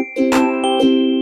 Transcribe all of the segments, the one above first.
ส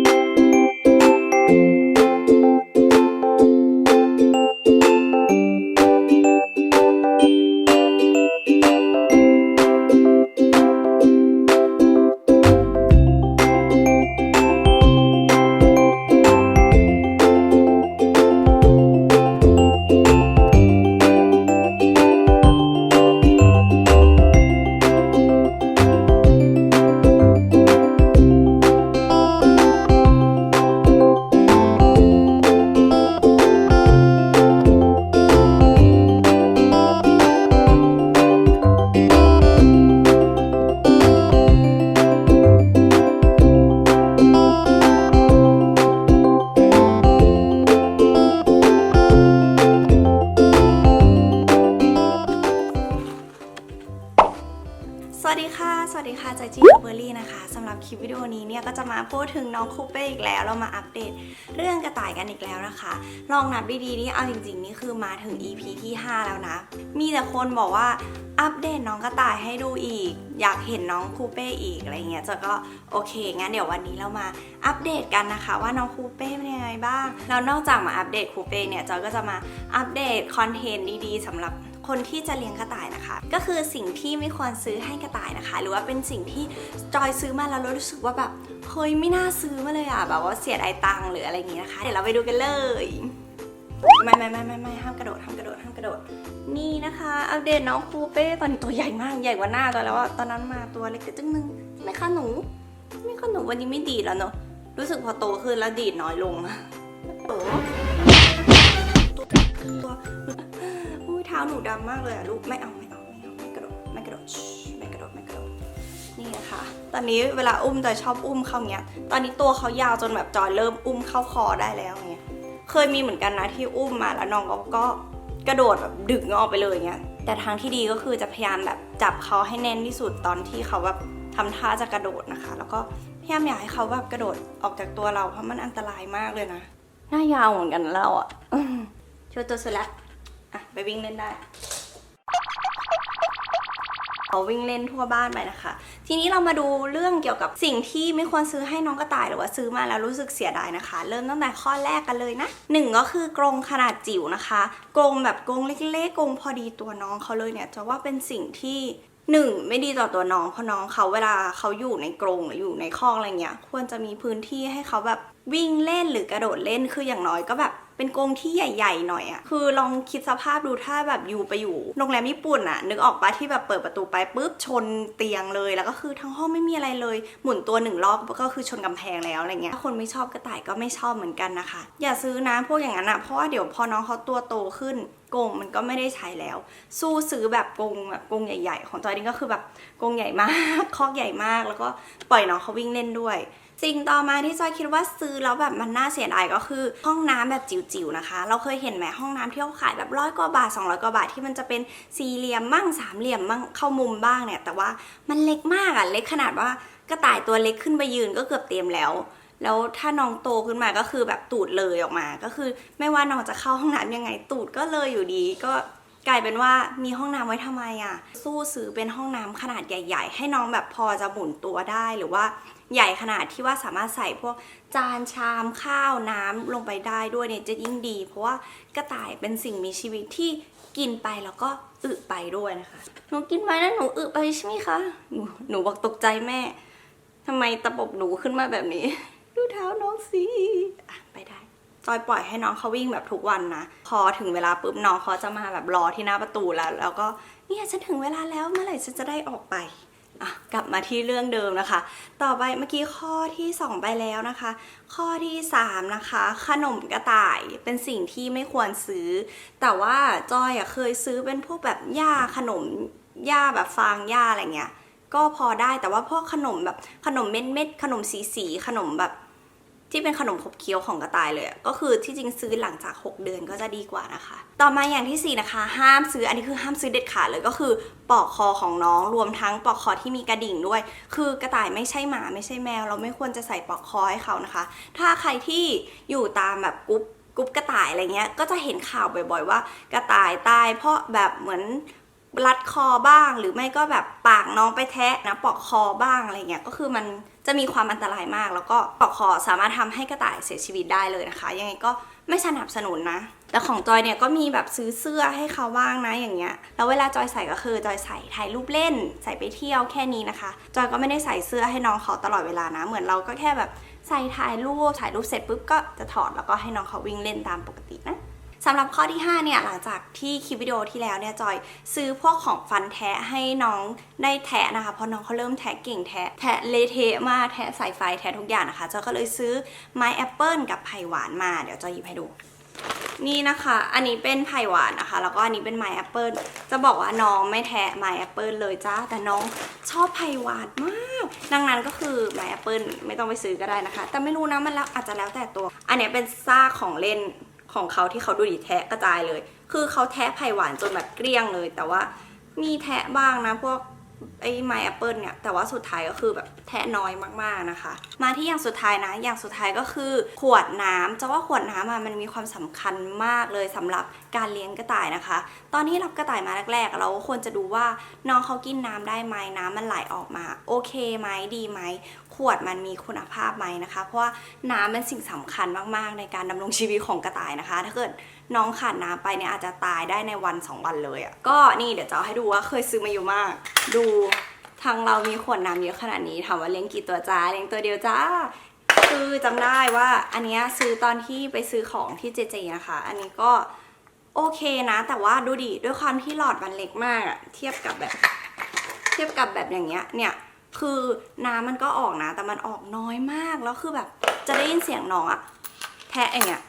วัสดีค่ะใจจีเบอร์รี่นะคะสำหรับคลิปวิดีโอนี้เนี่ยก็จะมาพูดถึงน้องคูเป้อีกแล้ว เรามาอัปเดตเรื่องกระต่ายกันอีกแล้วนะคะ ลองนับดีๆนี่เอาจริงๆนี่คือมาถึง EP ที่ 5 แล้วนะ มีแต่คนบอกว่าอัปเดตน้องกระต่ายให้ดูอีก อยากเห็นน้องคูเป้อีกอะไรเงี้ยจะก็โอเคงั้นเดี๋ยววันนี้เรามาอัปเดตกันนะคะ ว่าน้องคูเป้เป็นยังไงบ้างแล้วนอกจากมาอัปเดตคูเป้เนี่ยจอยก็จะมาอัปเดตคอนเทนต์ดีๆสำหรับ คนที่จะเลี้ยงกระต่ายนะคะ ก็คือสิ่งที่ไม่ควรซื้อให้กระต่ายนะคะ หรือว่าเป็นสิ่งที่จอยซื้อมาแล้วรู้สึกว่าแบบเฮ้ยไม่น่าซื้อมาเลยอะแบบว่าเสียดายตังค์หรืออะไรอย่างงี้นะคะ เดี๋ยวเราไปดูกันเลยไม่ไม่ไม่ไม่ไม่ห้ามกระโดดห้ามกระโดดห้ามกระโดด นี่นะคะ อัปเดตน้องคูเป้ตอนนี้ตัวใหญ่มากใหญ่กว่าหน้าตอนแล้วอะตอนนั้นมาตัวเล็กจึงนึงใช่ไหมคะหนูไม่คะหนูวันนี้ไม่ดีดแล้วเนอะรู้สึกพอโตขึ้นแล้วดีดน้อยลงอะโอ้ตัวตัว เท้าหนูดำมากเลยอะลูก ไม่เอาไม่เอาไม่เอาไม่กระโดดไม่กระโดดไม่กระโดดไม่กระโดดนี่นะคะ ตอนนี้เวลาอุ้มจอยชอบอุ้มเขาเงี้ย ตอนนี้ตัวเขายาวจนแบบจอยเริ่มอุ้มเข้าคอได้แล้วเงี้ย เคยมีเหมือนกันนะที่อุ้มมาแล้วน้องก็ก็กระโดดแบบดึงออกไปเลยเงี้ย แต่ทางที่ดีก็คือจะพยายามแบบจับเขาให้แน่นที่สุดตอนที่เขาแบบทำท่าจะกระโดดนะคะ แล้วก็พยายามอยากให้เขาแบบกระโดดออกจากตัวเราเพราะมันอันตรายมากเลยนะ หน้ายาวเหมือนกันเราอะช่วยตัวสุดละ อะไปวิ่งเล่นได้เขาวิ่งเล่นทั่วบ้านไปนะคะ ทีนี้เรามาดูเรื่องเกี่ยวกับสิ่งที่ไม่ควรซื้อให้น้องกระต่ายหรือว่าซื้อมาแล้วรู้สึกเสียดายนะคะ เริ่มตั้งแต่ข้อแรกกันเลยนะหนึ่งก็คือกรงขนาดจิ๋วนะคะกรงแบบกรงเล็กๆกรงพอดีตัวน้องเขาเลยเนี่ยจะว่าเป็นสิ่งที่หนึ่งไม่ดีต่อตัวน้องเพราะน้องเขาเวลาเขาอยู่ในกรงหรืออยู่ในคอกอะไรเงี้ยควรจะมีพื้นที่ให้เขาแบบ วิ่งเล่นหรือกระโดดเล่นคืออย่างน้อยก็แบบเป็นกรงที่ใหญ่ ๆ หน่อยอะ่ะคือลองคิดสภาพดูถ้าแบบอยู่ไปอยู่โรงแรมญี่ปุ่นอะ่ะนึกออกปะที่แบบเปิดประตูไปปุ๊บชนเตียงเลย แล้วก็คือทั้งห้องไม่มีอะไรเลย หมุนตัวหนึ่งรอบก็คือชนกำแพงแล้วอะไรเงี้ยถ้าคนไม่ชอบกระต่ายก็ไม่ชอบเหมือนกันนะคะ อย่าซื้อนะพวกอย่างนั้นอะ่ะเพราะว่าเดี๋ยวพอน้องเขาตัวโตขึ้นกรงมันก็ไม่ได้ใช้แล้ว สู้ซื้อแบบกรงแบบกรงใหญ่ ๆ ของจอยนี่ก็คือแบบกรงใหญ่มาก คอกใหญ่มาก แล้วก็ปล่อยน้องเขาวิ่งเล่นด้วย สิ่งต่อมาที่จอยคิดว่าซื้อแล้วแบบมันน่าเสียดายก็คือ ห้องน้ำแบบจิ๋วๆนะคะ เราเคยเห็นไหมห้องน้ำที่เขาขายแบบร้อยกว่าบาท 200 กว่าบาทที่มันจะเป็นสี่เหลี่ยมมั่งสามเหลี่ยมมั่งเข้ามุมบ้างเนี่ยแต่ว่ามันเล็กมากอะเล็กขนาดว่ากระต่ายตัวเล็กขึ้นไปยืนก็เกือบเต็มแล้วแล้วถ้าน้องโตขึ้นมาก็คือแบบตูดเลยออกมา ก็คือ ไม่ว่าน้องจะเข้าห้องน้ำยังไงตูดก็เลยอยู่ดี ก็ กลายเป็นว่ามีห้องน้ำไว้ทำไมอะ สู้ซื้อเป็นห้องน้ำขนาดใหญ่ ๆ ให้น้องแบบพอจะหมุนตัวได้หรือว่าใหญ่ขนาดที่ว่าสามารถใส่พวกจานชามข้าวน้ำลงไปได้ด้วยเนี่ยจะยิ่งดี เพราะว่ากระต่ายเป็นสิ่งมีชีวิตที่กินไปแล้วก็อึไปด้วยนะคะหนูกินไปแล้วหนูอึไปใช่ไหมคะหนูหนูบอกตกใจแม่ทำไมตะปบหนูขึ้นมาแบบนี้ ดูเท้าน้องสิไปได้ จอยปล่อยให้น้องเขาวิ่งแบบทุกวันนะ พอถึงเวลาปุ๊บน้องเขาจะมาแบบรอที่หน้าประตูแล้ว แล้วก็เนี่ยฉันถึงเวลาแล้วเมื่อไหร่ฉันจะได้ออกไปอะกลับมาที่เรื่องเดิมนะคะ ต่อไปเมื่อกี้ข้อที่สองไปแล้วนะคะ ข้อที่สามนะคะ ขนมกระต่ายเป็นสิ่งที่ไม่ควรซื้อ แต่ว่าจอยอะเคยซื้อเป็นพวกแบบหญ้าขนมหญ้าแบบฟางหญ้าอะไรเงี้ยก็พอได้แต่ว่าพวกขนมแบบขนมเม็ดเม็ดขนมสีสีขนมแบบ ที่เป็นขนมขบเคี้ยวของกระต่ายเลยก็คือที่จริงซื้อหลังจาก 6 เดือนก็จะดีกว่านะคะ ต่อมาอย่างที่ 4 นะคะ ห้ามซื้ออันนี้คือห้ามซื้อเด็ดขาดเลยก็คือปลอกคอของน้องรวมทั้งปลอกคอที่มีกระดิ่งด้วย คือกระต่ายไม่ใช่หมาไม่ใช่แมว เราไม่ควรจะใส่ปลอกคอให้เขานะคะ ถ้าใครที่อยู่ตามแบบกรุ๊ปกรุ๊ปกระต่ายอะไรเงี้ยก็จะเห็นข่าวบ่อย ๆ ว่ากระต่ายตายเพราะแบบเหมือน รัดคอบ้าง หรือไม่ก็แบบปากน้องไปแทะนะปอกคอบ้างอะไรเงี้ยก็คือมันจะมีความอันตรายมาก แล้วก็ปอกคอสามารถทำให้กระต่ายเสียชีวิตได้เลยนะคะ ยังไงก็ไม่สนับสนุนนะ แต่ของจอยเนี่ยก็มีแบบซื้อเสื้อให้เขาบ้างนะอย่างเงี้ย แล้วเวลาจอยใส่ก็คือจอยใส่ถ่ายรูปเล่น ใส่ไปเที่ยวแค่นี้นะคะ จอยก็ไม่ได้ใส่เสื้อให้น้องเขาตลอดเวลานะ เหมือนเราก็แค่แบบใส่ถ่ายรูปถ่ายรูปเสร็จปุ๊บก็จะถอดแล้วก็ให้น้องเขาวิ่งเล่นตามปกตินะ สำหรับข้อที่ 5 เนี่ย หลังจากที่คลิปวิดีโอที่แล้วเนี่ยจอยซื้อพวกของฟันแทะให้น้องได้แทะนะคะ เพราะน้องเขาเริ่มแทะเก่งแทะแทะเละเทะมากแทะสายไฟแทะทุกอย่างนะคะจอยก็เลยซื้อไม้แอปเปิลกับไผ่หวานมาเดี๋ยวจอยหยิบให้ดู นี่นะคะ อันนี้เป็นไผ่หวานนะคะ แล้วก็อันนี้เป็นไม้แอปเปิลจะบอกว่าน้องไม่แทะไม้แอปเปิลเลยจ้าแต่น้องชอบไผ่หวานมาก ดังนั้นก็คือไม้แอปเปิลไม่ต้องไปซื้อก็ได้นะคะ แต่ไม่รู้นะมันแล้วอาจจะแล้วแต่ตัว อันนี้เป็นซากของเล่น ของเขาที่เขาดูดิแทะกระจายเลย คือเขาแทะไผ่หวานจนแบบเกลี้ยงเลย แต่ว่ามีแทะบ้างนะพวกไอ้ไมแอปเปิลเนี่ย แต่ว่าสุดท้ายก็คือแบบแทะน้อยมากๆนะคะ มาที่อย่างสุดท้ายนะ อย่างสุดท้ายก็คือขวดน้ำจะว่าขวดน้ำมันมีความสำคัญมากเลยสำหรับการเลี้ยงกระต่ายนะคะ ตอนที่รับกระต่ายมาแรกๆ เราควรจะดูว่าน้องเขากินน้ำได้ไหมน้ำมันไหลออกมา โอเคไหมดีไหม วดมันมีคุณภาพไหมนะคะ เพราะว่าน้ำเป็นสิ่งสำคัญมากๆ ในการดำรงชีวิตของกระต่ายนะคะ ถ้าเกิดน้องขาดน้ำไปเนี่ยอาจจะตายได้ในวันสองวันเลยอะ่ะก็นี่เดี๋ยวจะเอาให้ดูว่าเคยซื้อมาอยู่มาก ดูทางเรามีขวดน้ำเยอะขนาดนี้ถามว่าเลี้ยงกี่ตัวจ้าเลี้ยงตัวเดียวจ้าคือจำได้ว่าอันนี้ซื้อตอนที่ไปซื้อของที่เจเจนะคะ อันนี้ก็โอเคนะ แต่ว่าดูดิด้วยความที่หลอดมันเล็กมากอะเทียบกับแบบ เทียบกับแบบอย่างเงี้ยเนี่ย คือน้ำมันก็ออกนะ แต่มันออกน้อยมาก แล้วคือแบบจะได้ยินเสียงน้องอะแทะอย่างเงี้ย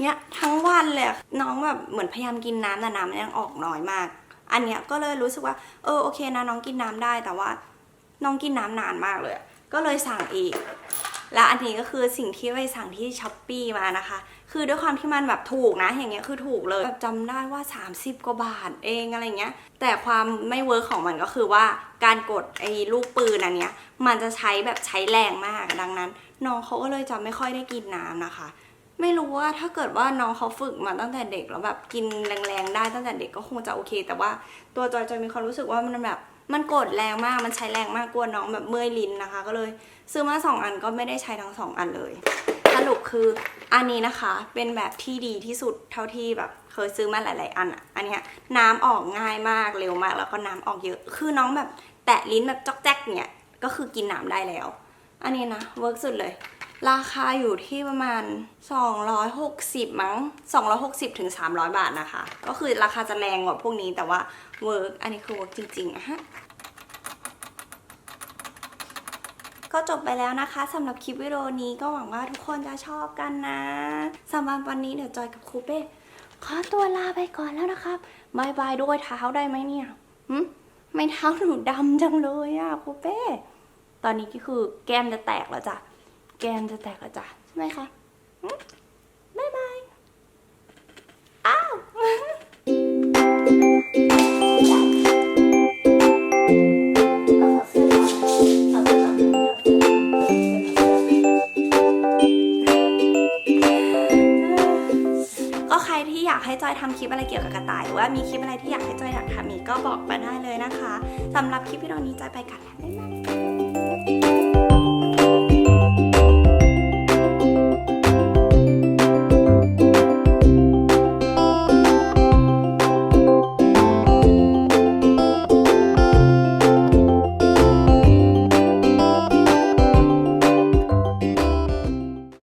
เนี่ยทั้งวันเลยน้องแบบเหมือนพยายามกินน้ำแต่น้ำมันยังออกน้อยมาก อันเนี้ยก็เลยรู้สึกว่า เออโอเคนะน้องกินน้ำได้แต่ว่า น้องกินน้ำนานมากเลย ก็เลยสั่งอีก และอันนี้ก็คือสิ่งที่ไปสั่งที่ช้อปปีมานะคะ คือด้วยความที่มันแบบถูกนะ อย่างเงี้ยคือถูกเลยแบบจำได้ว่า 30 กว่าบาทเองอะไรเงี้ย แต่ความไม่เวิร์คของมันก็คือว่าการกดไอ้ลูกปืนอันเนี้ย มันจะใช้แบบใช้แรงมาก ดังนั้นน้องเขาก็เลยจะไม่ค่อยได้กินน้ำนะคะไม่รู้ว่าถ้าเกิดว่าน้องเขาฝึกมาตั้งแต่เด็กแล้วแบบกินแรงๆได้ตั้งแต่เด็กก็คงจะโอเค แต่ว่าตัวจอยจอยมีความรู้สึกว่ามันแบบ มันกดแรงมากมันใช้แรงมากกลัวน้องแบบเมื่อยลิ้นนะคะ ก็เลยซื้อมาสองอันก็ไม่ได้ใช้ทั้งสองอันเลยสรุปคืออันนี้นะคะเป็นแบบที่ดีที่สุดเท่าที่แบบเคยซื้อมาหลาย ๆ อันอะอันเนี้ยน้ำออกง่ายมากเร็วมาก แล้วก็น้ำออกเยอะ คือน้องแบบแตะลิ้นแบบจ๊อกแจ๊กเนี่ยก็คือกินน้ำได้แล้ว อันนี้นะเวิร์กสุดเลย ราคาอยู่ที่ประมาณ 260 มั้ง 260ถึง300 บาทนะคะ ก็คือราคาจะแรงกว่าพวกนี้แต่ว่าเวิร์กอันนี้คือเวิร์กจริงๆอะฮะก็จบไปแล้วนะคะสำหรับคลิปวิดีโอนี้ก็หวังว่าทุกคนจะชอบกันนะสำหรับวันนี้เดี๋ยวจอยกับครูเป้ขอตัวลาไปก่อนแล้วนะครับบายบายด้วยเท้าได้ไหมเนี่ยหึไม่เท้าหนูดำจังเลยอะครูเป้ ตอนนี้ก็คือแก้มจะแตกแล้วจ้ะ แก้มจะแตกแล้วจ้ะใช่ไหมคะหึบายบาย อ้าวก็ใครที่อยากให้จอยทำคลิปอะไรเกี่ยวกับกระต่ายหรือว่ามีคลิปอะไรที่อยากให้จอยอยากทำอีกก็บอกมาได้เลยนะคะสำหรับคลิปวิดีโอนี้จอยไปกันแล้วบ๊ายบาย